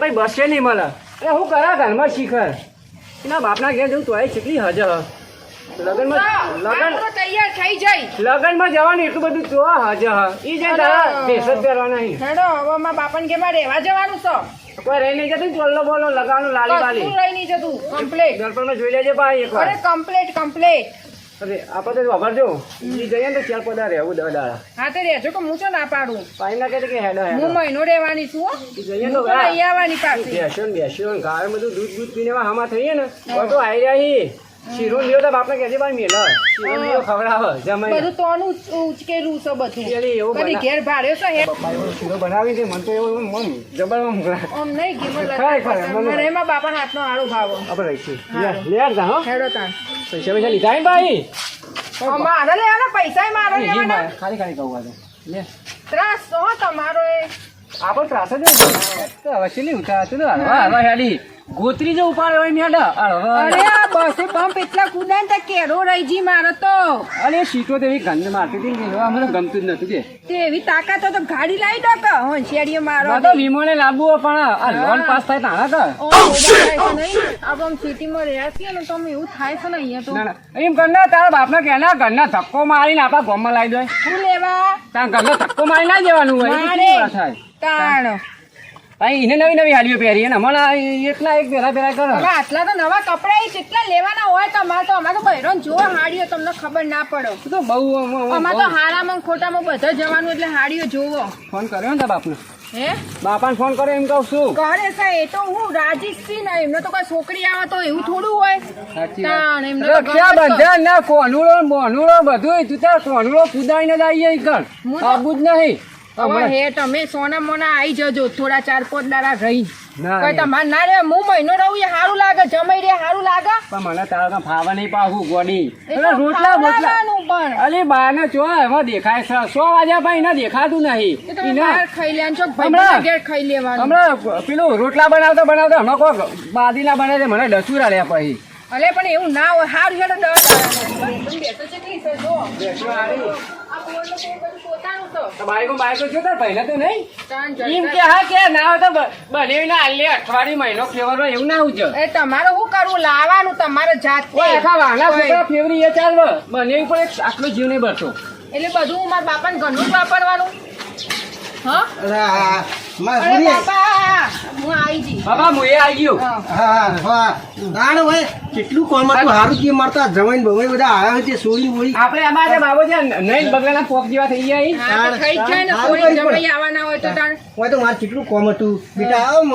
ભાઈ બસે નહીં મળે. અરે હું કરા ઘરમાં શીખર? એના બાપના ઘેર જવું તોય કેટલી હજ લગનમાં લગન તૈયાર થઈ જાય. લગનમાં જવાનું એટલું બધું તો હજ હ. ઈ જે તારા ભેસ પહેરવાના હેડો હવે મારા બાપાને કે રહેવા જવાનું છે. કોઈ રહી નહીં જતું ચોલ્લો બોલો લગાવવાનું લાલી બાલી. રહી નહીં જતું. કમ્પ્લેટ દર્પણમાં જોઈ લેજે ભાઈ એકવાર. અરે કમ્પ્લેટ કમ્પ્લેટ અરે આપણે તો વાપરજો ઈ જઈએ ને ચાર પદા રહેવું દસ દાડા. હા તે રહેજો કે હું તો ના પાડું? પાઈ ના કે કે હેડો હું મહિનો રહેવાની છું. જઈએ તો લઈ આવવાની પાછી. બેસ્યો ને બેસ્યો ને ગાય બધું દૂધ દૂધ પીને એવા થઈએ ને. તો આવી આઈ રહ્યા હી. શીરો લ્યો તો બાપને કહેજે ભાઈ મેલ. શીરો લ્યો ખવડાવ જમાઈ બધું તોનું ઉચ- ઉચકેલું છે બધું. પેલી એવું કદી ઘેર ભાડ્યો છે હે બાપા શીરો બનાવી છે મને તો એવું મન જબરમાં મોકલા ઓમ નહીં ગીમો લાગે. મને- એમાં બાપાનો હાથનો આળો ભાવો. આપણે રહીશું. લે લે જા હો. હેડો તાન પૈસા પૈસા લીધા હે ભાઈ? હવે મારે લેવાના પૈસા મારે લેવાના. ખાલી ખાલી કહું આજે. લે. ત્રાસ તો તમારો એ. આપણે ત્રાસ જ નહીં. તો હવે છેલ્લી ઉતાર હતું ને હળવા હળવા હેડી. ગોતરી જો ઉપાડ હોય હળવા. અરે આ પંપ એટલા કુદાન તે કેરો રહી જી મારો તો. અરે સીટો તો એવી ગંધ મારતી હતી ને અમને ગમતું જ નતું કે. તે એવી તાકાત તો ગાડી લાવી દો કે હોશિયારીઓ મારો તો વીમો ને હોય પણ આ લોન પાસ થાય તાણા કે થાય છે આમ સિટીમાં રહ્યા છીએ ને તો અમે એવું થાય છે ને અહીંયા તો. એમ કરના તારા બાપને કહેના ઘરના ધક્કો મારીને આપણા ગામમાં લાવી દો. શું લેવા? તારા ઘરનો ધક્કો મારી ના જવાનું હોય થાય? તાણ. એને નવી નવી હાલીઓ પહેરી અને મને એકના એક ભેરા ભેરા કરો. આટલા તો નવા કપડા કેટલા લેવાના હોય તમારે તો અમારે તો બહેરોન જોવો હાડીઓ તમને ખબર ના પડો. તો બહુ અમારે તો હારામાં ખોટામાં બધા જવાનું એટલે હાડીઓ જોવો ફોન કર્યો ને બાપને? હે? બાપાને ફોન કર્યો એમ કહું છું. કરે સાહેબ એ તો હું રાજીશથી ને એમને તો કોઈ છોકરી આવે તો એવું થોડું હોય. ક્યાં તાણ, એમને તો ક્યાં. બંધન ને કોનુડો ને બોનુડો બધું તું તાર કોનુડો કુદાઈને જ હું તો- આબુ જ નહીં. હમણાં- હે તમે સોના મોના આવી જજો થોડા ચાર પાંચ દાડા રહી. ના, કોઈ ના. તમારે ના રે હું મહિનો રહું એ સારું લાગે જમાઈ રે સારું લાગે. પણ મને તારા ફાવા નહીં પાવું ગોડી. રોટલા રોટલા પણ. અલી બાને ચો એમાં દેખાય છે સો વાગ્યા ભાઈ ના દેખાતું નહીં. એ તમે ઈને બહાર ખાઈ લે છો હમણાં. ઘેર ખાઈ લેવાનું. હમણાં પેલું રોટલા બનાવતા બનાવતા હમણાં કોક બાદીના બનાવે મને ડસુરા લે પછી. અલે પણ એવું ના હોય. સારું હેડો દસ બેસો છે જો જો નહીં? ત્રણ કે હા કે ના હોય તો બ- બનાવીને આલે અઠવાડિયું મહિનો ફેવર હોય એવું ના ઉજ્જ એ તમારે શું કરવું? લાવવાનું તમારે જાતે. ફેવરી એ ચાલ બને પણ એક આટલો જીવ નહીં ભરતો એટલે બધું મારા બાપાને ઘરનું જ વાપરવાનું? હા? અરે માર અરે ભૂરી. બાપા હું આવી જી. બાબા મુએ આવી ગયો. હા. હા, હા. તાણ કેટલું કોમ હતું હારું જે મારતા જમાઈને ભમાઈને બધા આવ્યા છે સોળી બોળી. આપણે અમારે બાબો છે નહીં બગલાના પોક જેવા થઈ ગયા ઈ. હા તો થઈ જાય ને કોઈ જમાઈ આવવાના હોય તો તાણ. હોય તો મારે કેટલું કોમ હતું બેટા આવો મ.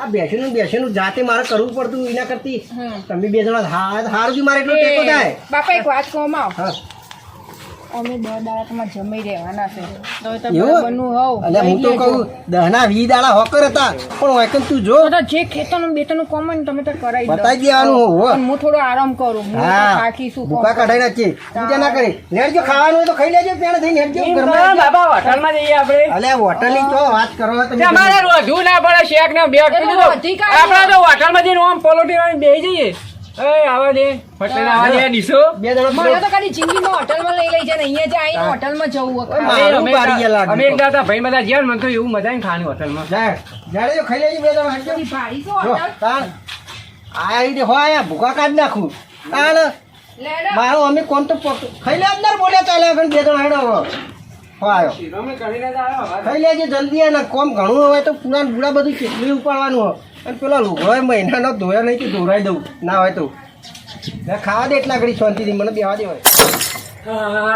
આ બેસેનું બેસેનું જાતે મારે કરવું પડતું એના કરતી. તમે બે જણા હારું બી મારે એટલો ટેકો થાય. બાપા એક વાત કહો માં અમે દસ દાડા તમારે જમાઈ રહેવાના છે. તો તમે બનવું હોવ. એટલે હું તો કહું દહના વી દાડા હોકર હતા પણ વાયકન તું જો. તો તો જે ખેતરનું બેટરનું કોમ હોય ને તમે તો કરાવી દો. બતાવી દેવાનું પણ હું થોડો આરામ કરું. હું તો હા થાકી છું ભૂકા પૂજા ના કરી. લેડજો ખાવાનું હોય તો ખાઈ લેજો પેણ થઈને હેડજો ઘરમાં બાબા હોટલમાં જઈએ આપણે. અલે હોટલની તો વાત કરો તમે અમારે રોધવું ના પડે શેક ને આપણે તો હોટલમાં જઈને આમ પલોટી જઈએ. એ આવા દે. ફટલે આવા દે ડીસો બે જણા મને તો હોટલમાં લઈ લઈ જાય અહીંયા જ હોટલમાં જવું હોય. ઓય, ખાવા. મારું અમે પાડી ગયા લાગે અમે એક દાતા ભાઈ બધા ગયા ને એવું મજા આવીને ખાવાની હોટલમાં. જાય જાડે જો ખાઈ લેજો બે જણા હેડજો બધી ભારી છે જો હોટલ. તાણ આ રીતે હોય આ ભૂકા કાઢ નાખું. મારો અમે કોમ તો પક- ખાઈ લે અંદર બોલ્યા ચાલે બે જણા હેડો. ખાઈ લેજે જલ્દી અને કોમ ઘણું હોય તો પૂરા પૂરા બધું કેટલું ઉપાડવાનું હોય. અને પેલા લુગડો મહિનાનો ધોયા નહીં કે ધોરાઈ દઉં. ના હોય તો. લે ખાવા દે એટલા ઘડી શાંતિથી મને બેવા દે હોય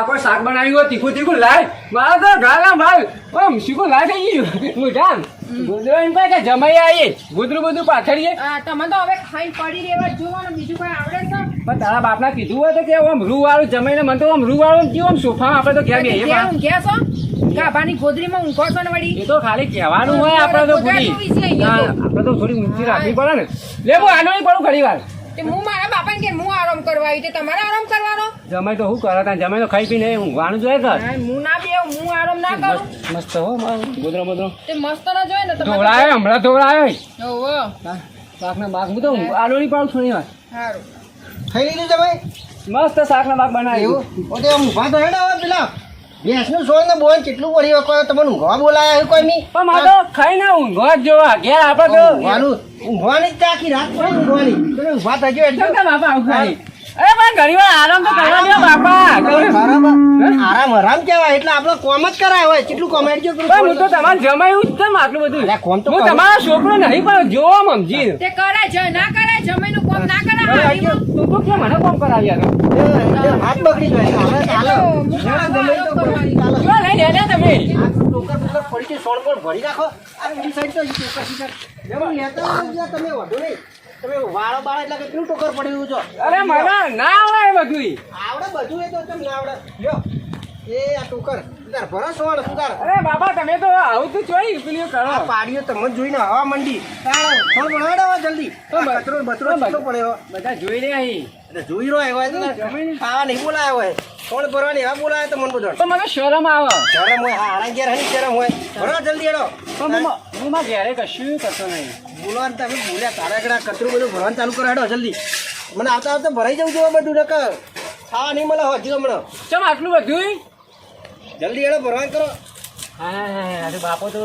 કોઈ શાક બનાવ્યું હોય તીખું તીખું લાય. મારે તો ગાલા ભાઈ આમ શીખું લાય થઈ ગયું મુઠાન ગુદરો એમ કે જમાઈ આવીએ. ગુદરું બધું પાથરીએ. તમે તો હવે ખાઈ પડી રહેવા જોવાનું બીજું કઈ આવડે છે? પણ તારા બાપના કીધું હોય તો કે આમ રૂ વાળું જમાઈને મને તો આમ રૂ વાળું કેવું આમ સોફામાં આપણે તો. ઊંઘ્યા છો ગાભાની ગોદરીમાં ઊંઘો છો ને વળી? એ તો ખાલી કહેવાનું હોય આપણે તો તો. આપણે તો થોડી ઊંચી રાખવી પડે ને. લેવો આનો નહીં પડું ઘણી વાર. તે હું મારા બાપાને કે હું આરામ કરવા આવી? છે તમારે આરામ કરવાનો? જમાઈ તો શું કરે ત્યાં જમાઈ તો ખાઈ પીને ઊંઘવાનું જોઈએ કર હું ના બે હું આરામ ના કરું. મસ્ત હો મારું ગોદરો બોદરો. તે મસ્ત ના જોઈએ ને તમે ધોળાયો હમણાં ધોળાયો ઓહો. શાકના બાગ હું તો આલુ નહીં પાડું છું વાત સારું ખાઈ લીધું જમાઈ? મસ્ત શાકના બાગ બનાવ્યું ઓતે હું ભાતો હેડા ઊભા તો હેડો હવે પેલા. ભેંસનું સોળ ને બોન કેટલું પડી વખો તમને ઊંઘવા બોલાયા કોઈ મી પણ મારો તો ખાઈને ઊંઘવા જ જોવા. ઘેર આપણે તો ઊંઘવાનું ઊંઘવાની જ આખી રાત પડી ઊંઘવાની. તમે ઊંઘવા થજો એટલે કે બાપા ઊંઘવાની અરે પણ ઘણી વાર આરામ તો કરવા દો બાપા આરામ કહેવાય એટલે આપણે કોમ જ કરાય હોય કેટલું કોમેડ જો હું તો તમારે જમાયું જ છે ને આટલું બધું. અલ્યા, કોમ તો હું તમારો છોકરો નહીં પણ જોવો મમજી તે કરે છે ના કરે જમીનનું કોમ ના કરે હારીમાં. તું તો કેમ મને કોમ કરાવી તો હાથ બગડી જાય હવે ચાલે. જો લઈને હેડ્યા તમે. ટોકર ટોકર પડી છે સોળ બોળ ભરી રાખો આ પેલી સાઈડ તો ટોકર સીધા. લેતા તમે વાંધો નહીં. તમે વાળો બાળો એટલે કેટલું ટોકર પડ્યું છો અરે મને ના આવડે બધું આવડે બધું એ તો તમને આવડે. લ્યો. એ આ ટોકર તાર ભરો સોળ સુધાર અરે બાબા તમે તો આવું તો ચોઈ પેલું કરો. પાડીઓ તમને જોઈને હવા મંડી. બનાવડો હવે જલ્દી. કચરો બચરો કેટલો પડ્યો? બધા જોઈ રહ્યા અહીં. એટલે જોઈ રહ્યો હોય તો ખાવા નહીં બોલાયો હોય. સોળ ભરવાની હવા બોલાયો તો મન બધો તો મને શરમ આવે. શરમ હોય હારા ઘેર હની શરમ હોય. ભરો જલ્દી એડો હું મા- ઘેરે કશું કરતો નહીં. બોલવાનું તમે બોલ્યા તારા આગળ કચરું બધું ભરવાનું ચાલુ કરો હેડો જલ્દી. મને આવતા આવતા ભરાઈ જવું જોઈએ બધું નકર. ખાવા નહીં મળે હજી હમણાં. ચમ આટલું બધું જલ્દી એડો ભરવાન કરો હા બાપો તો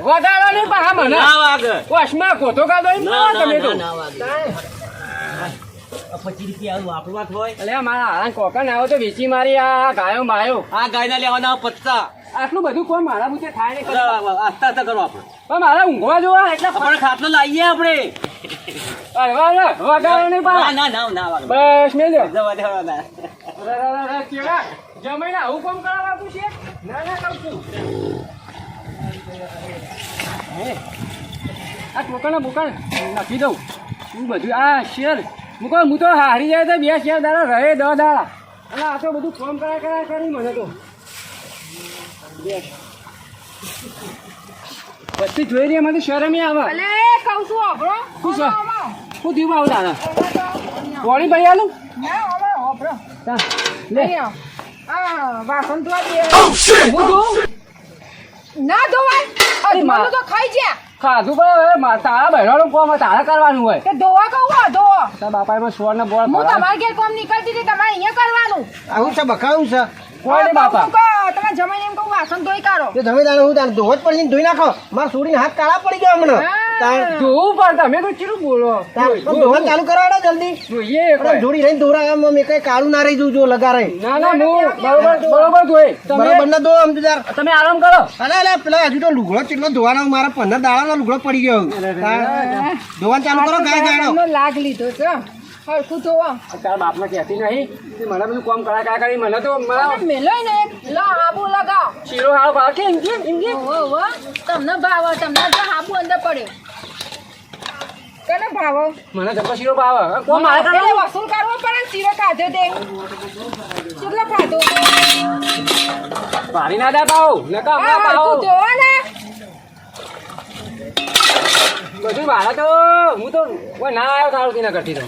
વધારો નહીં પણ મને વશમાં કોતો કાઢો એમ ના તમે તો અલે મારા હારા કોકન આવો તો વેચી મારી આ ગાયો માયો આ ગાયના લેવાના પત્તા. આટલું બધું કોઈ મારા મુજે થાય નહીં આસ્તા આસ્તા કરો આપણે. પણ મારે ઊંઘવા જોવા એટલે પણ ખાટલો લાવીએ આપણે. ના ના ના ના બસ ના. કેવા? જમાઈને આવું કામ કરાવવા છે? ના ના કહું છું. હે, આ ટોકન બુકન નાખી દઉં. હું બધું આ શેર. મૂકો હું તો હારી જાય તો બે શેર દાડા રહે દસ દાડા. અને આ તો બધું ફોન કરા કરા કરી મને તો. પછી વસ્તી જોઈ રહી મને શરમ આવે. અલે કહું છું આપણો શું છે? શું થયું આવું દાદા. પાણી ભરી આલું. લે. વાસણ ધોવા દે. ના ધોવાય. તો ખાઈ જ્યા ખાધું પણ હવે મા- તારા બહેરાનો કોમ તારા કરવાનું હોય. કે ધોવા કહું હો, ધો તારા બાપા એમાં સોર ને બોળ હું. તમારા ઘેર કોમ નીકળતી હતી તમારે અહીંયા કરવાનું. આવું છે બકાવું છે. કોણ બાપા. તમે જમીન એમ કહું વાસણ ધોઈ કાઢો. તારે હું તારે ધોવા જ પડી ધોઈ નાખો. મારા છોડીને હાથ કાળા પડી ગયા હમણાં. જોવું પણ તમે તો ચીરું બોલો? ધોવા ચાલુ કરાવડો જલ્દી. જોઈએ. જોડી રહીને દોરા આમ મેં કઈ કાળું ના રહી જવું જો લગા રહી ના ના હું બરોબર બરોબર જોઈ. બરોબર તમે ના આરામ કરો. અરે અરે પેલા હજુ તો લુગડો કેટલો ધોવાનો મારા પંદર દાડાનો લુગડો પડી ગયો. ધોવાનું ચાલુ કરો ગાય ગાયડો લાગ લીધો છે. હરખું ધોવો? તારા બાપને કહેતી નહીં. કે મને બધું કોમ કરા કરા કરી મને તો મેલોય ને લો આબુ લગાવ. શીરો ભાવ કે. તમને ભાવ તમને જો આબુ અંદર પડ્યો કેને ભાવો? મને જબ્બર શીરો ભાવે. કો મારે એટલે વસૂલ કરવો પડે શીરો ખાધો તે. કેટલો ખાધો ભારી ના દે ભાવ. નકા હમણાં પાવ હરખું ધોવો ને. બધું ભાડા તો હું તો કોઈ ના આવ્યો તારું કી ના કરતી તો.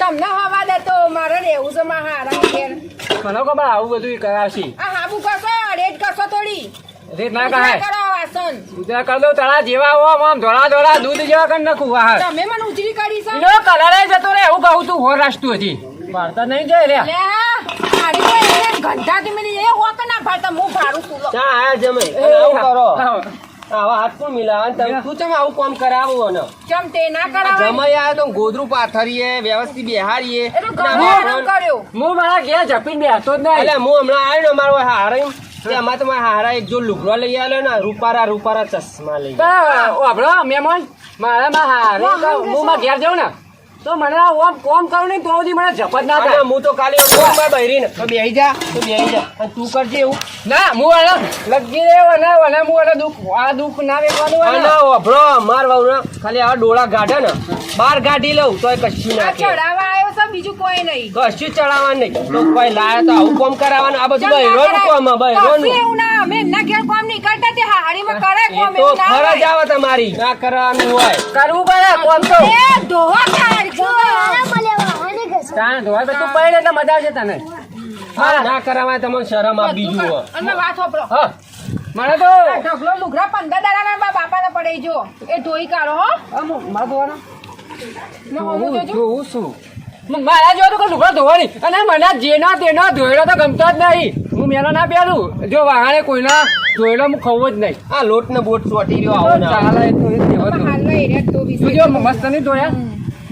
તમને હવા દે તો મારે રહેવું છે મારા હારા ઘેર. મને ખબર આવું બધું કરાવશી. આ હાબુ કરશો રેડ કરશો થોડી. રેડ ના કરાય. ઉતરા કર દઉં તારા જેવા હો આમ ધોળા ધોળા દૂધ જેવા કર નાખું વાહ. તમે મને ઉજળી કાઢી છે. એનો કલર જતો રે એવું કહું તું હોર રાષ્ટ્ર હતી ભારતા નહીં જાય રે એને ઘંટાથી મિલી એ હોક ના ભારતા હું ભાડું તું લો. ચા આયા જમે. એ, આવું કરો. આવા હાથ પણ મિલાવા? તમે શું તમે આવું કામ કરાવો ને ચમ તે ના કરાવાય જમાઈ આવ્યો તો ગોદરું પાથરીએ વ્યવસ્થિત બેહારીએ. હું મારા ઘેર જપીને બેસતો જ એટલે હું હમણાં આવ્યો ને મારો હારા એમાં તો મારા હારા એક જો લુગડો લઈ આવ્યો ને રૂપારા રૂપારા ચશ્મા લઈ તો વાપરો મારા માં હારે હું મારા ઘેર જાઉં ને તો મને ઓમ કોમ કરું નહીં તો મને જપત ના થાય. હું તો કાલે બહેરી ને તો બેહી જા તો બેહી જા. અને તું કરજે એવું. ના હું આને લગી દે અને અને હું આને દુઃખ આ દુઃખ ના વેવાનું અને ઓભળો માર વહુને ખાલી આ ડોળા ગાઢે ને. બાર ગાઢી લઉં તોય કશું ના આવ્યો છે બીજું કોઈ નહીં. કશું ચડાવવાનું નહીં. તો કોઈ લાયા તો આવું કોમ કરાવવાનું? આ બધું ચમ ના? કોમ કશું બહેરોનું એવું ના અમે એમના ઘેર કોમ નહીં કરતા તે હાડીમાં કરે કોમ તો ફરજ આવે તમારી. ના કરવાનું હોય. કરવું પડે કોમ તો. એ ધોવા કાઢજો. તાણ ધોવા તો તું પડે એટલે મજા છે તને. હા, ના કરાવાય તમને શરમ આ બીજું હોય. અને વાત સાંભળો. હા મને તો. ઢગલો લુગડા પંદર દાડાના બાપાને પડે જો. એ ધોઈ કાઢો હો. મારે ધોવાનો. ને જોઉં છું મારા જો તો લુગડો ધોવાની અને મને જેનો તેનો ધોયેલો તો ગમતો જ નહીં. હું મેલો ના પહેરું. જો વાહણે કોઈના ધોયેલો હું ખવું જ નહીં. આ લોટ ને બોટ ચોટી રહ્યો આવો ના. ચાલે તો એ જ તો. જો મસ્ત નહીં ધોયા?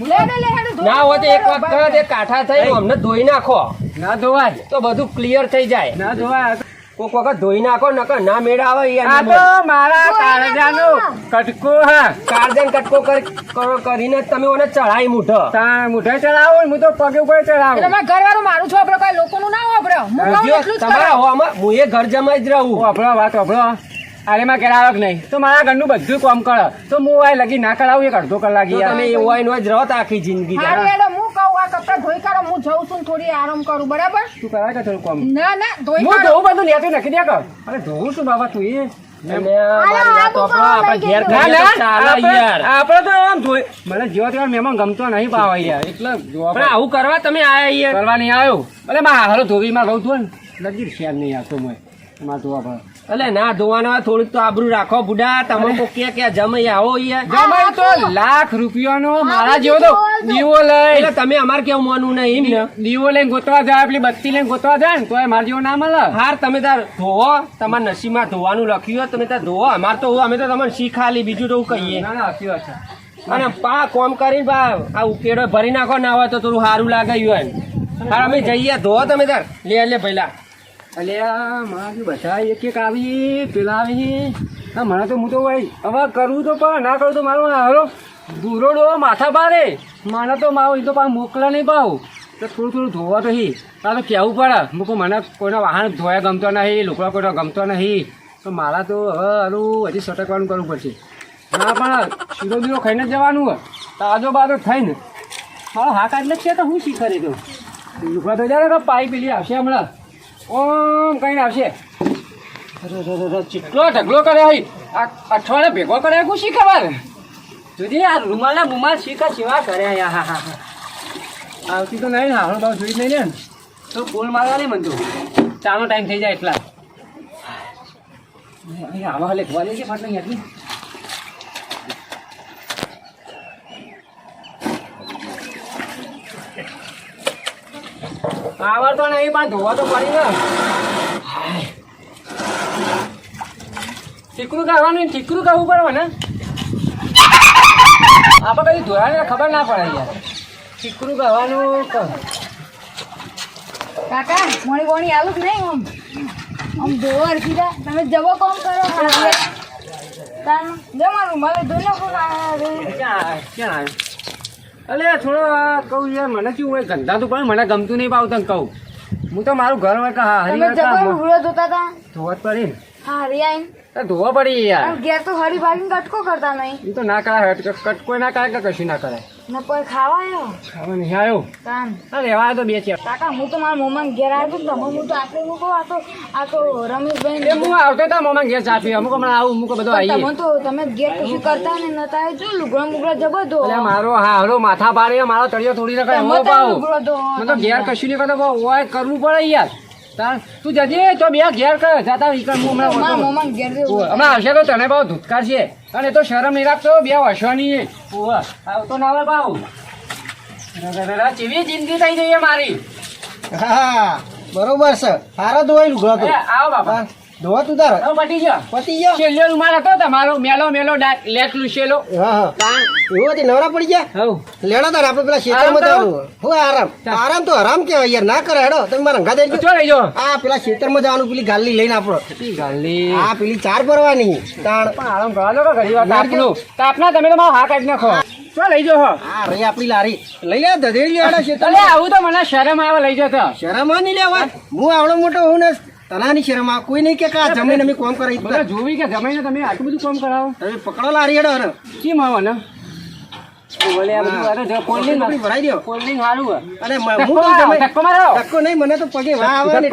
લે લે લે હેડો ધો. ના હોય તો એક વખત કાંઠા થઈ અમને ધોઈ નાખો. ના ધોવાય. તો બધું ક્લિયર થઈ જાય. ના ધોવાય. કોક વખત ધોઈ નાખો નકર ના મેળ આવે આ તો મારા કાળજાનો કટકો હા. કારજન કટકો કરી- કરો- કરીને તમે ઓને ચડાઈ મૂઠો તા મૂઠે ચડાવો હું તો પગે ઉપર ચડાવું એટલે મારા ઘરવાળું મારું છો આપણે કોઈ લોકોનું ના વાપરો હું કહું એટલું જ તમારા હોવામાં હું એ ઘર જમાઈ જ રહું. વાપરો વાત વાપરો અરે માં કરાવક નહીં. તો મારા ઘરનું બધું કામ કરો. તો હું આ લગી ના કરાવું એક અડધો કલાક તમે એવું હોય જ રહો આખી જિંદગી આ કપડાં ધોઈ કાઢો. હું જઉં છું થોડી આરામ કરું. બરાબર? તું કરાય કે થોડું કામ ના ના ધોઈ હું ધોઉં બધું નેતું નાખી દે કર. અરે ધોઉં છું બાબા તું એ મારી મને જેવા તેવા મહેમાન ગમતો નહીં પાવા યાર. એટલે આવું કરવા તમે આયા યાર. કરવા નહીં આવ્યો. એટલે મારા હારો ધોવી માં ગઉં તું ને નજીક શેર નહીં આવતો મેં મારે ધોવા પડે એટલે ના ધોવાના થોડીક તો આબરૂ રાખો બુડા. તમે કો કે કે જમાઈ આવો યાર જમાઈ તો લાખ રૂપિયાનો મારા જેવો તો દીવો લઈ. એટલે તમે અમારે કેવું માનવું નહીં એમ ને? દીવો લઈને ગોતવા જાય આપણી બત્તી લઈને ગોતવા જાય ને તો મારા જેવો ના મળે. હાર તમે તાર ધોવો. તમારા નસીબમાં ધોવાનું લખ્યું હોય તમે તાર ધોવો. અમાર તો અમે તો તમને શીખાલી બીજું તો કહીએ. ના ના સાચી વાત છે. અને પા કોમ કરીને પા આ ઉકેડો ભરી નાખો ના હોય તો થોડું સારું લાગે હોય હાર અમે જઈએ ધોવો તમે તાર. લે લે પહેલા અલ્યા, મારા બધા એક એક આવી, પેલા આવી. હા મને તો હું તો ભાઈ હવે કરવું તો પણ, ના કરું તો મારો હારો દૂરોડો માથા ભારે. મને તો મારો એ તો પાછું મોકલા નહીં પાઉં તો થોડું થોડું ધોવા તો હી. તો કહેવું પડે? મૂકો મને કોઈના વાહન ધોયા ગમતો નહીં લોકો કોઈનો ગમતો નહીં. તો મારા તો હવે હારું, હજી સટકવાનું કરવું પડશે. ના, પણ શીરો બીરો ખાઈને જ જવાનું હોય. તાજો બાજો થઈને. મારો હા કાઢલે જ છે તો હું શીખરે તો લુકડા તો ને પાઈ પેલી આવશે હમણાં. ઓમ, કઈ આવશે. ચીટલો ઢગલો કરે આ અઠવાડિયે ભેગો કરે કું શી ખબર? જોજે આ રૂમાલના બુમાલ શીખા સેવા કરે હા હા હા આવતી તો નહીં ને હારો ભાવ જોઈ નહીં ને. તો બોલ મારવા નહીં મનતું ચાનો ટાઈમ થઈ જાય એટલા. આવા હલે ખવા લેજે ફાટલે અહીંયાથી આવડતો નહીં પણ ધોવા તો પડી ને ઠીકરું કરવાનું ને ઠીકરું કરવું પડે ને આપણે કદી ધોયા ખબર ના પડે યાર. ઠીકરું કરવાનું ક- કાકા મોણી બોણી આવું કે નહીં આમ? આમ ધોવા સીધા તમે જવો કોમ કરો. તાન જો મારે ધોઈ નાખો ક્યાં? ક્યાં? અલે થોડો આ કહું યાર મને શું હોય? ધંધા તો પણ મને ગમતું નહીં પાવતું કહું. હું તો મારું ઘર હોય કે હા હરી ધોતા હતા ધોવા પડી હા હરી આઈને ધોવા પડી યાર. ઘેર તો હરી ભાગીને કટકો કરતા નહીં. તો ના કરાય કટકો ના કરાય કે કશું ના કરાય ને કોઈ ખાવા આવ્યો ખાવા નહીં આવ્યો કાન અરે રહેવા તો બે ચાર. કાકા હું તો મારા મોમાં ઘેર આવ્યો તો હું તો આટલે મૂકો આ તો આ તો રમેશભાઈ એ હું આવતો તો મોમાં ઘેર ચા અમુક હમણાં આવું અમુક બધો આવી તમે તો તમે ઘેર કશું કરતા ને નતા આવ્યો જો લુગડા મુગડા જબો દો. એટલે મારો હા હલો માથા પાડે મારો તળિયો થોડી ના એવો તો પાવ મને તો ઘેર કશું નહીં કરતો હોય કરવું પડે યાર. તું જજે તો બે ઘેર કર જાતા ઈકણ હું હમણાં મારા મોમાં ઘેર દે ઓય, આવશે તો તને ભાવ ધૂતકાર છે. અને તો શરમ નહીં રાખતો બે વર્ષોની આવ આવતો ના આવે ભાવ કેવી જિંદગી થઈ જઈએ મારી. હા બરોબર છે. હારો ધોવાઈ લુગડો આવો બાપા. ધોવા તું તાર? પટી ગયો. પતી ગયો? છેલ્લો રૂમાલ હતો તમારો મેલો મેલો ડા- લેટ હા હા. એવું હતી નવરા પડી ગયા? હવ લેડો તાર આપણે પેલા ખેતરમાં આરામ જવાનું હું આરામ. આરામ તો આરામ કેવાય યાર ના કરે હેડો. તમે મારા રંગા દઈ ચો લઈ જો. આ પેલા ખેતરમાં જવાનું પેલી ગાલી લઈને આપણો. ગાલી આ પેલી ચાર ભરવાની. તાણ. પણ આરામ કરવા કે ઘડી વાર તાપનું તાપના તમે તો મારો હા કાઢી નાખો. ચો લઈ જો હો. આ રહી આપણી લારી. લઈ લે ધધેડી લેડો અલે આવું તો મને શરમ આવે લઈ જતો. શરમ આ નહીં લેવા હું આવડો મોટો હું ને તનાની શરમા કોઈ નહીં કે કા જમીન અમે કોમ કરાવી બધા જોવી કે જમીને તમે આટલું બધું કામ કરાવો? તમે પકડો લારી હેડો હરો કેમ આવો ને? નહીં મને તો પગે વા આવે ને.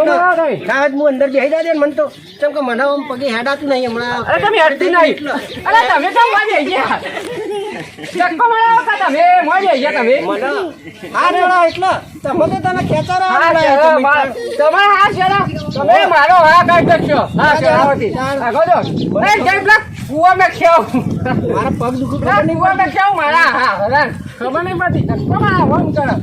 ના હું અંદર બેસી જાય ને મને તો. કેમ કે મને પગે હેડાતું નહીં હમણાં. અરે તમે હેડતી નહીં. અરે તમે કેમ મારા કે તમે મોડી ગયા તમે. આ રેડા એટલે તમે તો તને ખેંચારો હા, ચલો, મા- તમે હા ચલો તમે મારો હા કાઢી શકશો હા ચલાવતી આગો જો એ જય પેલા મે ખેવ મારા પગ દુખું પેલા મે ખેવ મારા હા હરાન. ખબર નહીં પડતી. મારો ફોન કરો?